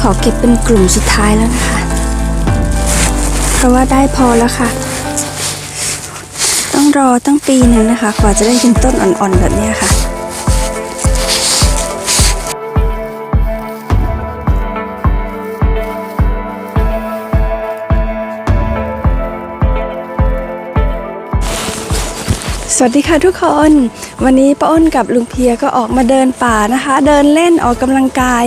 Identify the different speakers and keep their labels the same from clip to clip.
Speaker 1: ขอเก็บเป็นกลุ่มสุดท้ายแล้วนะคะ เพราะว่าได้พอแล้วค่ะ ต้องรอตั้งปีหนึ่งนะคะ กว่าจะได้กินต้นอ่อนๆแบบนี้ค่ะ สวัสดีค่ะทุกคน วันนี้ป้าอ้นกับลุงเพียก็ออกมาเดินป่านะคะ เดินเล่นออกกำลังกาย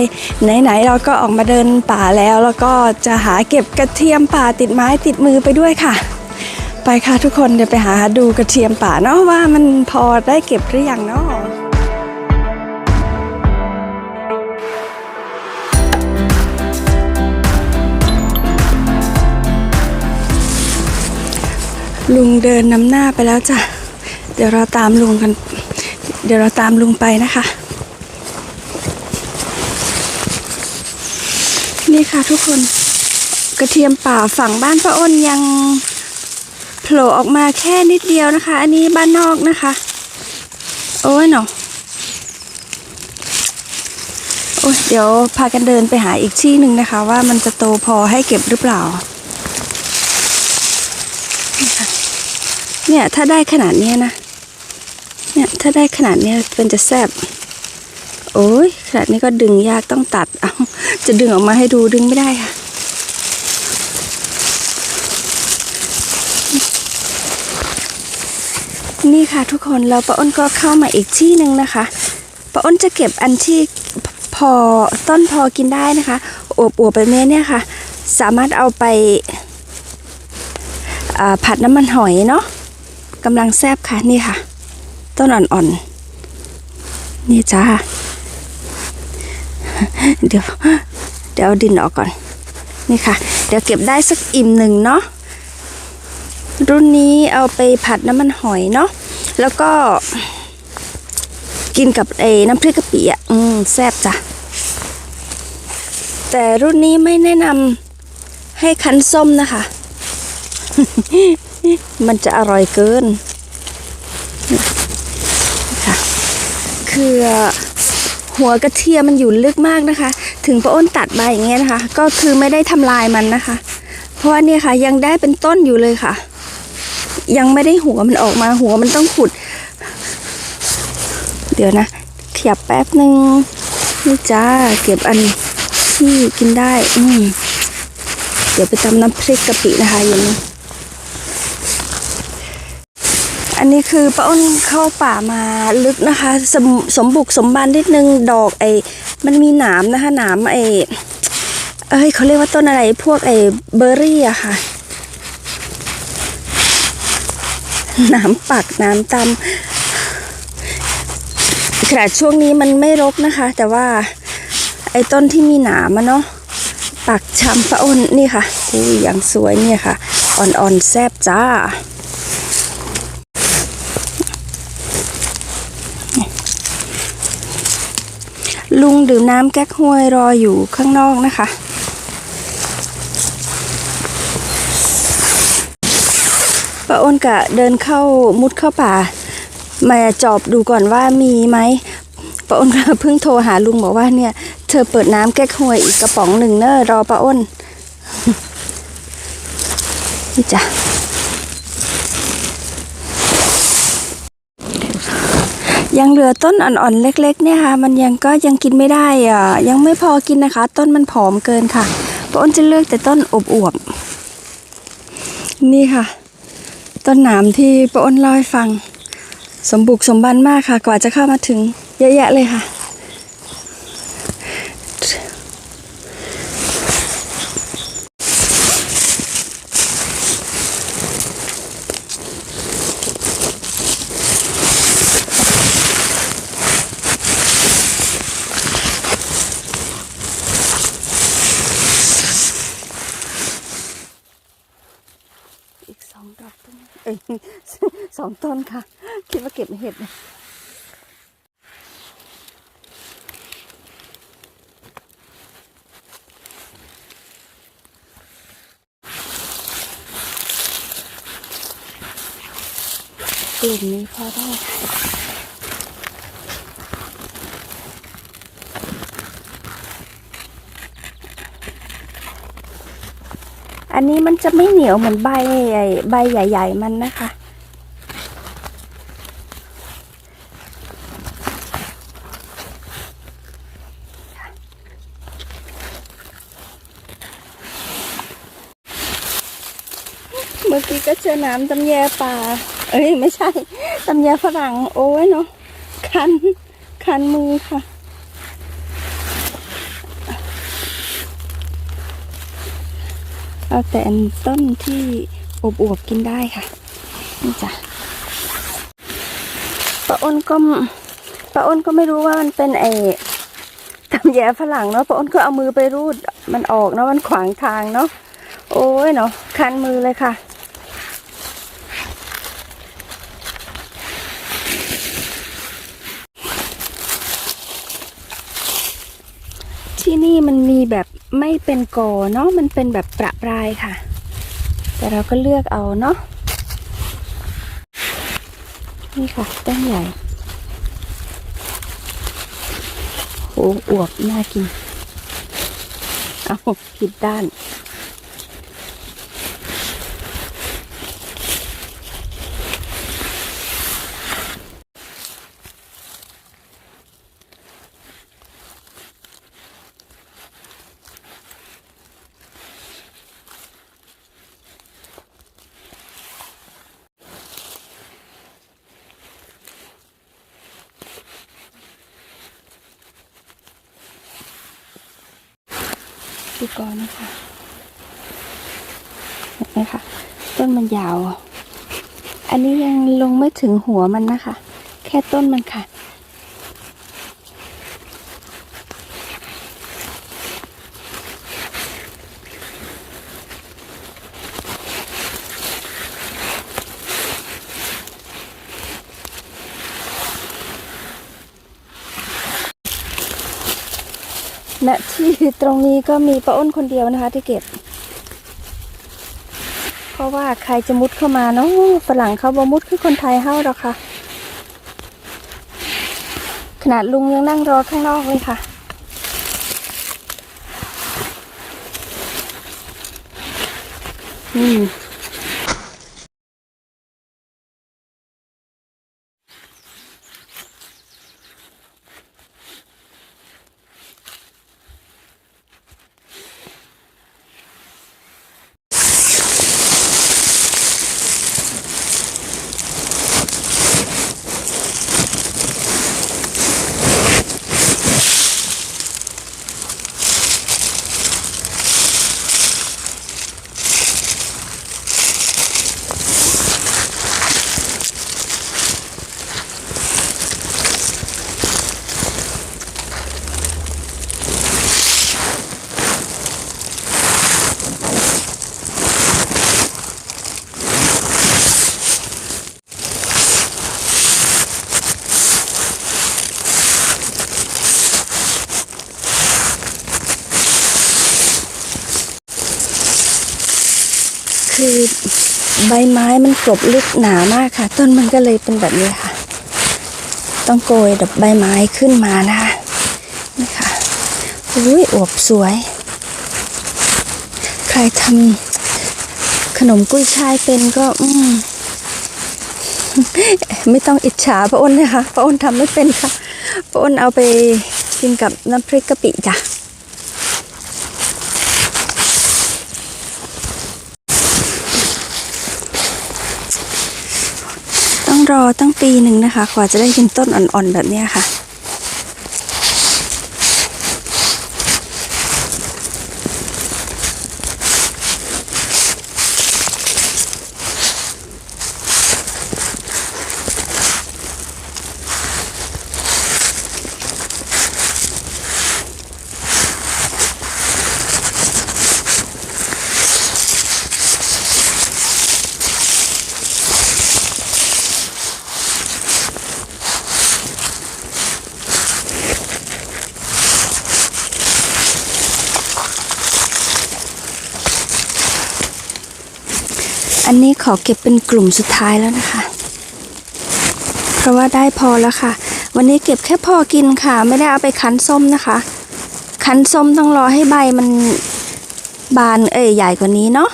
Speaker 1: ไหนๆเราก็ออกมาเดินป่าแล้ว แล้วก็จะหาเก็บกระเทียมป่าติดไม้ติดมือไปด้วยค่ะ ไปค่ะทุกคนเดี๋ยวไปหาดูกระเทียมป่าเนาะว่ามันพอได้เก็บหรือยังเนาะลุงเดินนำหน้าไปแล้วจ้ะ ดี๋ยวเราตามลุงกัน เดี๋ยวเราตามลุงไปนะคะ นี่ค่ะทุกคนกระเทียมป่าฝั่งบ้านป้าอ้นยังโผล่ออกมาแค่นิดเดียวนะคะ อันนี้บ้านนอกนะคะ โอ้ยเนาะโอ้ยเดี๋ยวพากันเดินไปหาอีกที่หนึ่งนะคะ ว่ามันจะโตพอให้เก็บหรือเปล่า เนี่ย ถ้าได้ขนาดนี้นะ เนี่ยถ้าได้ขนาดนี้เป็นจะแซบโอ้ยขนาดนี้ก็ดึงยากต้องตัดเอาจะดึงออกมาให้ดูดึงไม่ได้ค่ะ นี่ค่ะทุกคนแล้วป้าอ้นก็เข้ามาอีกที่หนึ่งนะคะป้าอ้นจะเก็บอันที่พอต้นพอกินได้นะคะอวบอวบๆแบบนี้เนี่ยค่ะ สามารถเอาไปผัดน้ำมันหอยเนาะกำลังแซบค่ะนี่ค่ะ ต้นอ่อนๆ นี่จ้า เดี๋ยว เดี๋ยวเอาดินออกก่อน นี่ค่ะ เดี๋ยวเก็บได้สักอิ่มหนึ่งเนาะ รุ่นนี้เอาไปผัดน้ำมันหอยเนาะ แล้วก็กินกับไอ้น้ำพริกกะปิอะ อืม แซ่บจ้ะ แต่รุ่นนี้ไม่แนะนำให้คั้นส้มนะคะ มันจะอร่อยเกิน ค่ะ คือหัวกระเทียมมันอยู่ลึกมากนะคะ ถึงป้าอ้นตัดมาอย่างเงี้ยนะคะ ก็คือไม่ได้ทำลายมันนะคะ เพราะว่าเนี่ยค่ะยังได้เป็นต้นอยู่เลยค่ะ ยังไม่ได้หัวมันออกมาหัวมันต้องขุด เดี๋ยวนะขยับแป๊บหนึ่งนี่จ้าเก็บอันที่กินได้ อืมเดี๋ยวไปตำน้ำพริกกะปินะคะอย่างนี้ อันนี้คือป้าอ้นเข้าป่ามาลึกนะคะ สมสมบุกสมบันนิดนึงดอกไอ้มันมีหนามนะคะหนามไอ้เอ้ยเขาเรียกว่าต้นอะไรพวกไอ้เบอร์รี่อะค่ะหนามปักหนามตำขนาดช่วงนี้มันไม่รกนะคะ แต่ว่าไอ้ต้นที่มีหนามอะเนาะปักช้ำป้าอ้นนี่ค่ะอุ้ยอย่างสวยเนี่ยค่ะ อ่อนๆแซบจ้า ลุงดื่มน้ำแก๊กฮวยรออยู่ข้างนอกนะคะ ป้าอ้นกะเดินเข้ามุดเข้าป่า มาจอบดูก่อนว่ามีไหมป้าอ้นก็เพิ่งโทรหาลุงบอกว่าเนี่ย เธอเปิดน้ำแก๊กฮวยอีกกระป๋องหนึ่งเนอะรอป้าอ้นนี่จ้ะ ยังเหลือต้นอ่อนๆเล็กๆเนี่ยค่ะ มันยังก็ยังกินไม่ได้อะยังไม่พอกินนะคะ ต้นมันผอมเกินค่ะป้าอ้นจะเลือกแต่ต้นอวบๆนี่ค่ะ ต้นหนามที่ป้าอ้นเล่าให้ฟัง สมบุกสมบันมากค่ะ กว่าจะเข้ามาถึงเยอะแยะเลยค่ะ อีกสองดอกต้นเอ้ยสองต้นค่ะ คิดว่าเก็บเห็ดกลุ่มนี้พอได้ค่ะ อันนี้มันจะไม่เหนียวเหมือนใบใหญ่ใบใหญ่ ๆ มันนะคะ เมื่อกี้ก็เจอน้ำตำแยป่า เอ้ย ไม่ใช่ตำแยฝรั่ง โอ้ยเนาะคัน คันมือค่ะ เอาแต่นต้นที่อวบๆกินได้ค่ะ นี่จ้ะป้าอ้นก็ป้าอ้นก็ไม่รู้ว่ามันเป็นไอ้ตำแยฝรั่งเนาะป้าอ้นก็เอามือไปรูดมันออกเนาะมันขวางทางเนาะโอ้ยเนาะคันมือเลยค่ะ ที่นี่มันมีแบบไม่เป็นกอเนาะมันเป็นแบบประปรายค่ะ แต่เราก็เลือกเอาเนาะนี่ค่ะต้นใหญ่โอ้อวบน่ากิน เอาผิดด้าน ดูก่อนนะคะเห็นไหมคะต้นมันยาว อันนี้ยังลงไม่ถึงหัวมันนะคะ แค่ต้นมันค่ะ ณที่ตรงนี้ก็มีป้าอ้นคนเดียวนะคะ ที่เก็บ เพราะว่าใครจะมุดเข้ามาเนาะฝรั่งเขาบ่มุดคือคนไทยเฮ้าหรอกค่ะ ขนาดลุงยังนั่งรอข้างนอกเลยค่ะอืม คือ ใบไม้มันกลบลึกหนามากค่ะ ต้นมันก็เลยเป็นแบบนี้ค่ะ ต้องโกยดับใบไม้ขึ้นมานะคะนี่ค่ะอุ้ยอวบสวย ใครทำขนมกุ้ยช่ายเป็นก็ อืมไม่ต้องอิจฉาป้าอ้นนะคะป้าอ้นทำไม่เป็นค่ะป้าอ้นเอาไปกินกับน้ำพริกกะปิจ้ะ ต้อง รอตั้งปีหนึ่งนะคะกว่าจะได้กินต้นอ่อนๆแบบนี้ค่ะ นี้ขอเก็บเป็นกลุ่มสุดท้ายแล้วนะคะ เพราะว่าได้พอแล้วค่ะ วันนี้เก็บแค่พอกินค่ะ ไม่ได้เอาไปคั้นส้มนะคะ คั้นส้มต้องรอให้ใบมันบานเอ่ยใหญ่กว่านี้เนาะ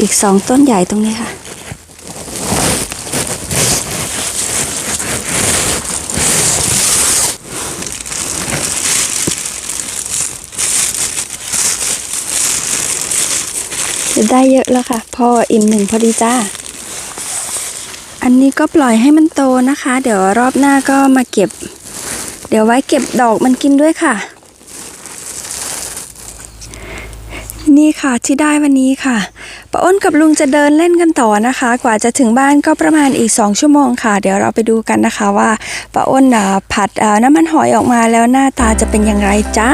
Speaker 1: อีกสองต้นใหญ่ตรงนี้ค่ะ จะได้เยอะแล้วค่ะ พออิ่มหนึ่งพอดีจ้า อันนี้ก็ปล่อยให้มันโตนะคะ เดี๋ยวรอบหน้าก็มาเก็บ เดี๋ยวไว้เก็บดอกมันกินด้วยค่ะ นี่ค่ะที่ได้วันนี้ค่ะป้าอ้นกับลุงจะเดินเล่นกันต่อนะคะ กว่าจะถึงบ้านก็ประมาณอีก 2 ชั่วโมงค่ะ เดี๋ยวเราไปดูกันนะคะว่าป้าอ้นผัดน้ำมันหอยออกมาแล้วหน้าตาจะเป็นอย่างไรจ้า